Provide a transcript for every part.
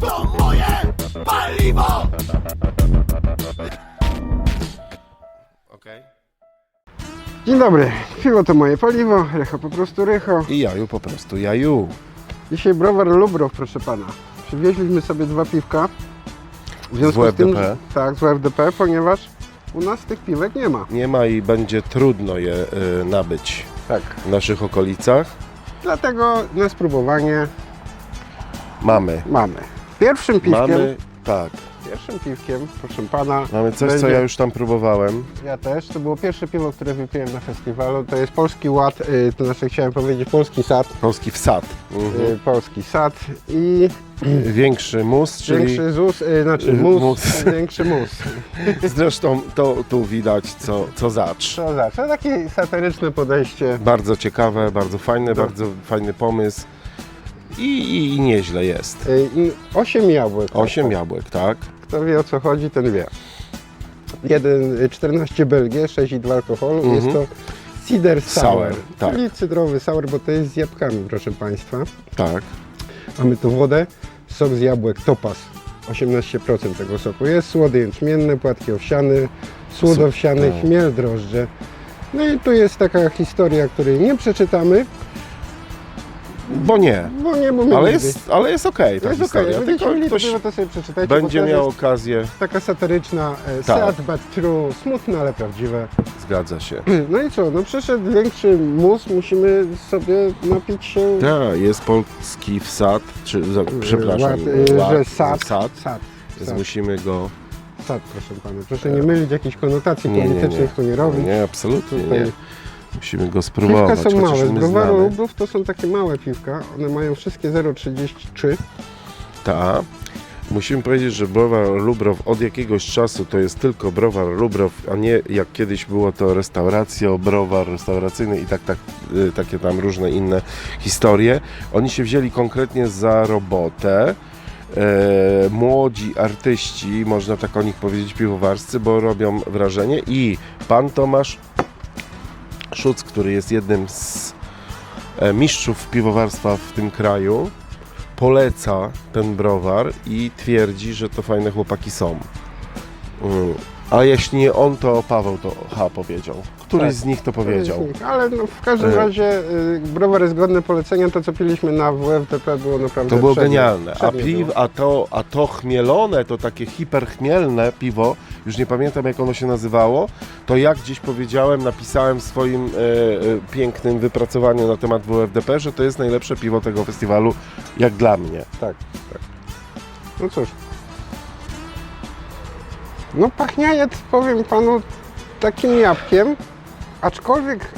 To moje paliwo! Okej. Dzień dobry, piwo to moje paliwo, Rycho po prostu Rycho. I jaju po prostu jaju. Dzisiaj browar Lubrow, proszę pana. Przywieźliśmy sobie dwa piwka. W Z WFDP. tak, z WFDP, ponieważ u nas tych piwek nie ma. Nie ma i będzie trudno je y, nabyć Tak. w naszych okolicach. Dlatego na spróbowanie Mamy. mamy. Pierwszym piwkiem, Mamy, tak. pierwszym piwkiem, proszę pana, Mamy coś, co ja już tam próbowałem. ja też, to było pierwsze piwo, które wypiłem na festiwalu. To jest Polski Ład, y, to znaczy chciałem powiedzieć Polski Sad, Polski wsad. Mhm. y, Polski Sad i Większy mus, czyli większy ZUS, y, znaczy Y, mus, mus. większy mus. zresztą to tu widać co, co zacz. Co za, to takie satyryczne podejście. Bardzo ciekawe, bardzo fajne, bardzo fajny pomysł. I, i, I nieźle jest. Y, i Osiem jabłek. Osiem jabłek, tak? Kto wie o co chodzi, ten wie. Jeden, y, 14 Belgię, 6,2 alkoholu. Mhm. Jest to cider sour, Sour, tak. czyli cydrowy sour, bo to jest z jabłkami, proszę Państwa. Tak. Mamy tu wodę, sok z jabłek Topaz. 18% tego soku jest, słody jęczmienne, płatki owsiane, słod Su- owsiany, tak. chmiel, drożdże. No i tu jest taka historia, której nie przeczytamy, Bo nie. bo nie mamy Ale nigdy. jest, ale jest okej ta jest okej, historia. jak będziecie Tylko mieli ktoś ktoś to sobie przeczytajcie, będzie bo to miał jest okazję. taka satyryczna, e, Tak. sad but true, smutne, ale prawdziwe. Zgadza się. No i co, no przyszedł większy mus, musimy sobie napić się... Tak, jest polski wsad, czy za, przepraszam, ład, e, ład, że sad, sad, sad, więc sad, musimy go... sad, proszę pana. Proszę nie mylić jakichś konotacji Nie, nie, politycznych, nie. tu nie robić. Nie, absolutnie Tutaj nie. Musimy go Piwka spróbować, są chociaż małe, z my browaru znamy. Lubrów to są takie małe piwka, one mają wszystkie 0,33. Ta. Musimy powiedzieć, że browar Lubrow od jakiegoś czasu to jest tylko browar Lubrow, a nie jak kiedyś było to restauracja, browar restauracyjny i tak, tak, y, takie tam różne inne historie. Oni się wzięli konkretnie za robotę. E, młodzi artyści, można tak o nich powiedzieć, piwowarscy, bo robią wrażenie i pan Tomasz Szuc, który jest jednym z e, mistrzów piwowarstwa w tym kraju, poleca ten browar i twierdzi, że to fajne chłopaki są. Mm. A jeśli nie on, to Paweł to H powiedział. Któryś Tak. z nich to powiedział. Ale no, w każdym E. razie y, browar jest godny polecenia, to co piliśmy na WFDP było naprawdę To było przednie. genialne. A, piw, a, to, a to chmielone, to takie hiperchmielne piwo, już nie pamiętam jak ono się nazywało, to jak gdzieś powiedziałem, napisałem w swoim e, e, pięknym wypracowaniu na temat WFDP, że to jest najlepsze piwo tego festiwalu, jak dla mnie. Tak, tak. No cóż. No pachniajet, powiem panu, takim jabłkiem, aczkolwiek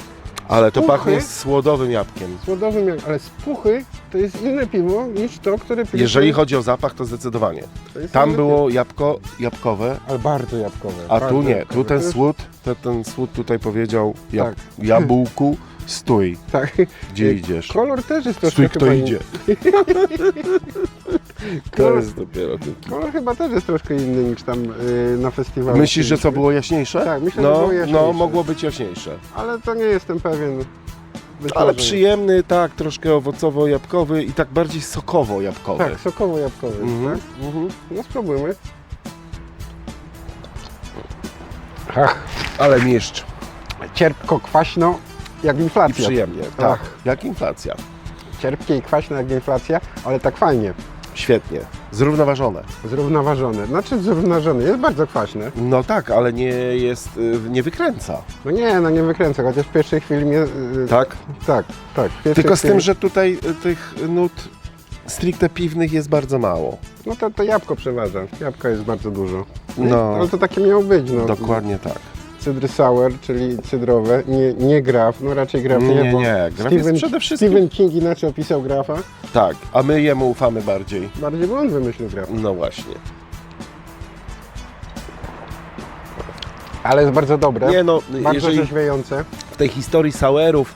Ale to Puchy? pachnie słodowym jabłkiem. słodowym, jak- ale z puchy to jest inne piwo niż to, które piliśmy. Jeżeli chodzi o zapach, to zdecydowanie. To jest Tam inne było jabłko jabłkowe, Ale bardzo jabłkowe. a bardzo tu nie. jabłkowe. Tu ten słód, te, ten słód tutaj powiedział jab, Tak. jabłku, stój, Tak. gdzie idziesz. Kolor też jest troszkę Stój, kto chyba idzie. To jest dopiero ten kolor chyba też jest troszkę inny niż tam yy, na festiwalu. Myślisz, że co było jaśniejsze? Tak, myślę, że no, było jaśniejsze. No, mogło być jaśniejsze. Ale to nie jestem pewien. Być Ale może. przyjemny, tak, troszkę owocowo-jabłkowy i tak bardziej sokowo-jabłkowy. Tak, sokowo-jabłkowy, Mhm, tak? mhm. No spróbujmy. Ach, Ale mistrz. cierpko, kwaśno, jak I inflacja. przyjemnie. Tak, Ach. jak inflacja. Cierpkie i kwaśne jak inflacja, ale tak fajnie, Świetnie. Zrównoważone. zrównoważone. Znaczy zrównoważone, jest bardzo kwaśne. No tak, ale nie jest, y, nie wykręca. No nie, no nie wykręcę, chociaż w pierwszej chwili mnie... yy, Tak? Tak, tak. w pierwszej Tylko z chwili, tym, że tutaj y, tych nut stricte piwnych jest bardzo mało. No to, to jabłko przeważa, jabłka jest bardzo dużo. No. Ale to takie miało być, no. Dokładnie tak. Cydry sour, czyli cydrowe, nie, nie graf, no raczej graf nie, Nie, bo nie, graf jest przede wszystkim- Stephen King inaczej opisał grafa, Tak, a my jemu ufamy bardziej. bardziej bo on wymyślił graf. No właśnie. Ale jest bardzo dobre, Nie no, bardzo rzeźwiające. w tej historii Sauerów,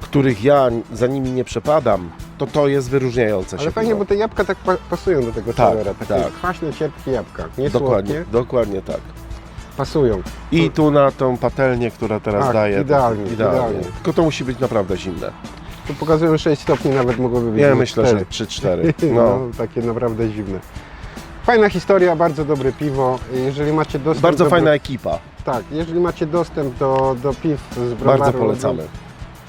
których ja za nimi nie przepadam, to to jest wyróżniające się. Ale fajnie, bo te jabłka tak pa pasują do tego Tak, soura, takie tak. kwaśne, cierpkie jabłka, nie Dokładnie, słodkie, dokładnie tak. Pasują. I tu na tą patelnię, która teraz Tak, daje. idealnie, idealnie. Tylko to musi być naprawdę zimne. Tu pokazują 6 stopni, nawet mogłoby być Ja myślę, że 4. 3-4. No. No. takie naprawdę dziwne. Fajna historia, bardzo dobre piwo. Jeżeli macie dostęp Bardzo do, fajna ekipa. Tak, jeżeli macie dostęp do, do piw z browaru, Bardzo polecamy.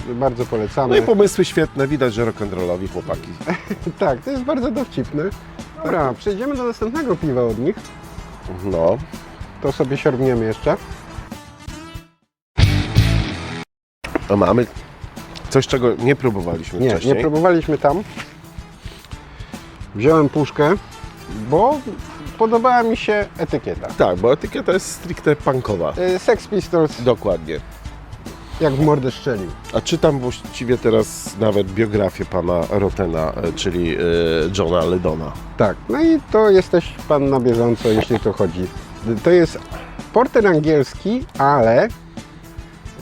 Bardzo polecamy. No i pomysły świetne, widać, że rock'n'rollowi chłopaki. Tak, to jest bardzo dowcipne. Dobra, przejdziemy do następnego piwa od nich. No. To sobie siorbniemy jeszcze. A mamy coś, czego nie próbowaliśmy Nie, wcześniej. nie próbowaliśmy tam. Wziąłem puszkę, bo podobała mi się etykieta. Tak, bo etykieta jest stricte punkowa. Y, Sex Pistols Dokładnie. jak w mordę strzelił. A czytam właściwie teraz nawet biografię pana Rotena, e, czyli e, Johna Ledona. Tak, no i to jesteś pan na bieżąco, jeśli to chodzi. To jest porter angielski, ale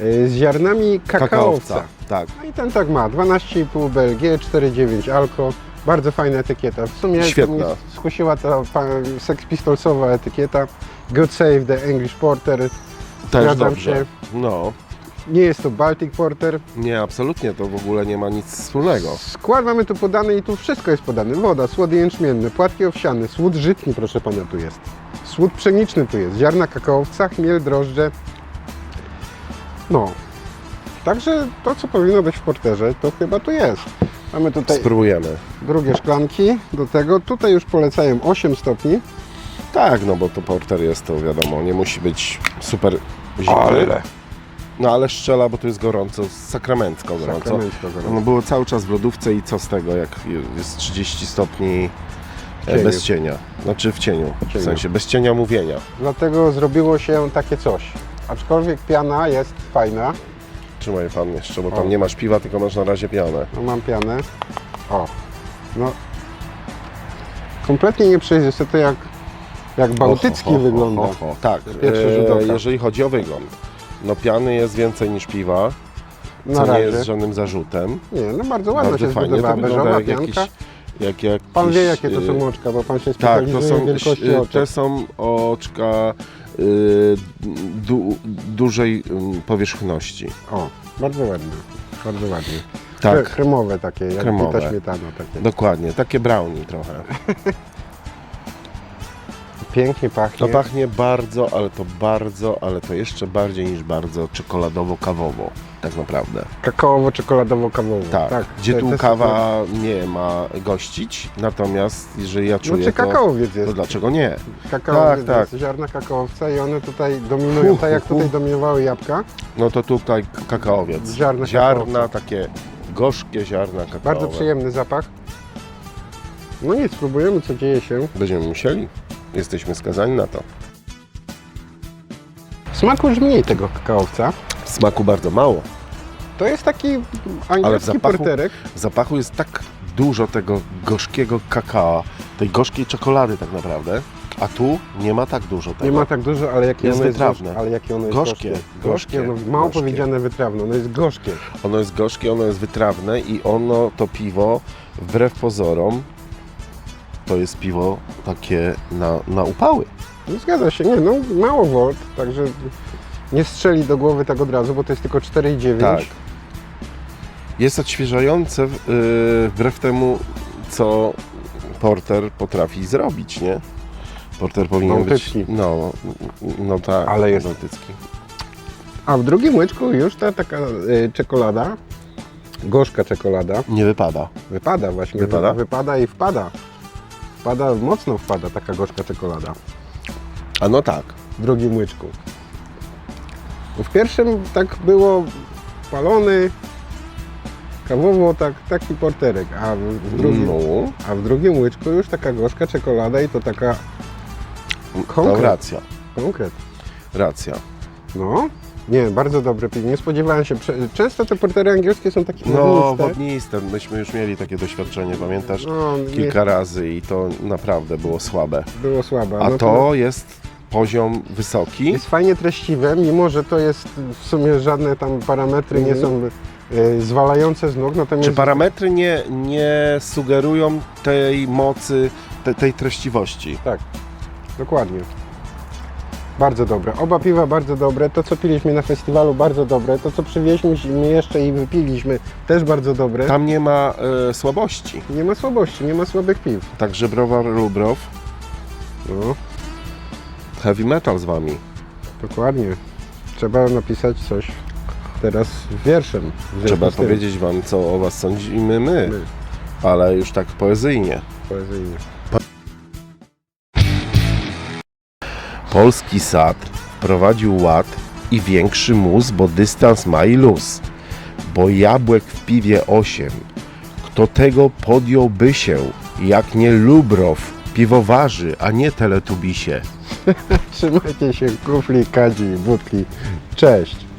y, z ziarnami kakaowca. Tak. No i ten tak ma, 12,5 BLG, 4,9 alko. Bardzo fajna etykieta. W sumie Świetna. skusiła ta Sex Pistolsowa etykieta. God Save the English Porter. Też Zgadzam dobrze. się. No. Nie jest to Baltic Porter. Nie, absolutnie to w ogóle nie ma nic wspólnego. Skład mamy tu podany i tu wszystko jest podane. Woda, słody jęczmienne, płatki owsiane, słód żytni, proszę pana, tu jest. Słód pszeniczny tu jest, ziarna kakaowca, chmiel, drożdże. No. Także to, co powinno być w porterze, to chyba tu jest. Mamy tutaj Spróbujemy. drugie szklanki do tego. Tutaj już polecają 8 stopni. Tak, no bo to porter jest, to wiadomo, nie musi być super zimny. No ale szczela, bo tu jest gorąco, sakramencko gorąco. Sakramencko gorąco. No było cały czas w lodówce i co z tego, jak jest 30 stopni cieniu. bez cienia. Znaczy w cieniu, w cieniu. sensie bez cienia mówienia. Dlatego zrobiło się takie coś. Aczkolwiek piana jest fajna. Trzymaj pan jeszcze, bo O. tam nie masz piwa, tylko masz na razie pianę. No mam pianę. O. No. Kompletnie nieprzejrzyste to jak, jak bałtycki Ho, ho, ho, wygląda. ho, ho. Tak, e, jeżeli chodzi o wygląd. No piany jest więcej niż piwa, Na co nie razie. jest żadnym zarzutem. Nie, no bardzo ładnie się fajnie zbudowała beżowa pianka. jakiś... Jak, jak Pan wie jakie to są oczka, bo pan się Tak, to są, wielkości y, oczek. te są oczka y, du, dużej y, powierzchności. O, bardzo ładne. Bardzo ładnie. Tak, Kre- Kremowe takie, jak Kremowe. ta śmietana. Takie. dokładnie, takie brownie trochę. Pięknie pachnie. To pachnie bardzo, ale to bardzo, ale to jeszcze bardziej niż bardzo czekoladowo-kawowo, tak naprawdę. Kakaowo-czekoladowo-kawowo. Tak, gdzie te- tu kawa nie ma gościć, natomiast jeżeli ja No czuję czy to, kakaowiec to jest. dlaczego nie? Kakaowiec Tak, jest, ziarna kakaowca i one tutaj dominują, Hu, tak jak hu. tutaj dominowały jabłka. No to tutaj kakaowiec. Ziarna Ziarna, kakaowca. takie gorzkie ziarna kakaowe. Bardzo przyjemny zapach. No nic, spróbujemy co dzieje się. Będziemy musieli. Jesteśmy skazani na to. W smaku już mniej tego kakaowca. Smaku bardzo mało. To jest taki Ale w angielski zapachu- porterek. W zapachu jest tak dużo tego gorzkiego kakao, tej gorzkiej czekolady tak naprawdę, a tu nie ma tak dużo tego. Nie ma tak dużo, ale jakie Jest ono jest wytrawne. gorzkie. Ale jakie ono jest Gorzkie, gorzkie. gorzkie, no, mało gorzkie. powiedziane wytrawne, ono jest gorzkie. Ono jest gorzkie, ono jest wytrawne i ono, to piwo, wbrew pozorom, to jest piwo takie na, na upały. No, zgadza się, nie no, mało volt, także nie strzeli do głowy tak od razu, bo to jest tylko 4,9. Tak. Jest odświeżające, yy, wbrew temu, co porter potrafi zrobić, nie? Porter powinien Bałtycki. być... No, no tak, Ale jest- bałtycki. A w drugim łyczku już ta taka y, czekolada, gorzka czekolada, Nie wypada. wypada właśnie. Wypada? Wy- Wypada i wpada. Wpada, mocno wpada taka gorzka czekolada. A no tak. w drugim łyczku. W pierwszym tak było palony, kawowo tak, taki porterek, a w, drugim, No, a w drugim łyczku już taka gorzka czekolada i to taka to Konkret. racja. konkret. Racja. No, nie, bardzo dobre piwo. Nie spodziewałem się. prze- Często te portery angielskie są takie No, wodniste. wodniste. Myśmy już mieli takie doświadczenie, pamiętasz? No, nie, Kilka razy i to naprawdę było słabe. było słabe. A No to jest poziom wysoki. jest fajnie treściwe, mimo że to jest w sumie żadne tam parametry nie są y, zwalające z nóg, natomiast Czy parametry nie, nie sugerują tej mocy, te, tej treściwości? Tak, dokładnie. Bardzo dobre. Oba piwa bardzo dobre. To, co piliśmy na festiwalu, bardzo dobre. To, co przywieźliśmy jeszcze i wypiliśmy, też bardzo dobre. Tam nie ma e, słabości. Nie ma słabości, nie ma słabych piw. Także browar Lubrow, No, heavy metal z wami. dokładnie. Trzeba napisać coś teraz wierszem. Trzeba powiedzieć wam, co o was sądzimy my, My, ale już tak poezyjnie. poezyjnie. Polski sad wprowadził ład i większy mus, bo dystans ma i luz. Bo jabłek w piwie osiem. Kto tego podjąłby się, jak nie Lubrow, piwowarzy, a nie teletubisie. Trzymajcie się kufli, kadzi, budki. Cześć.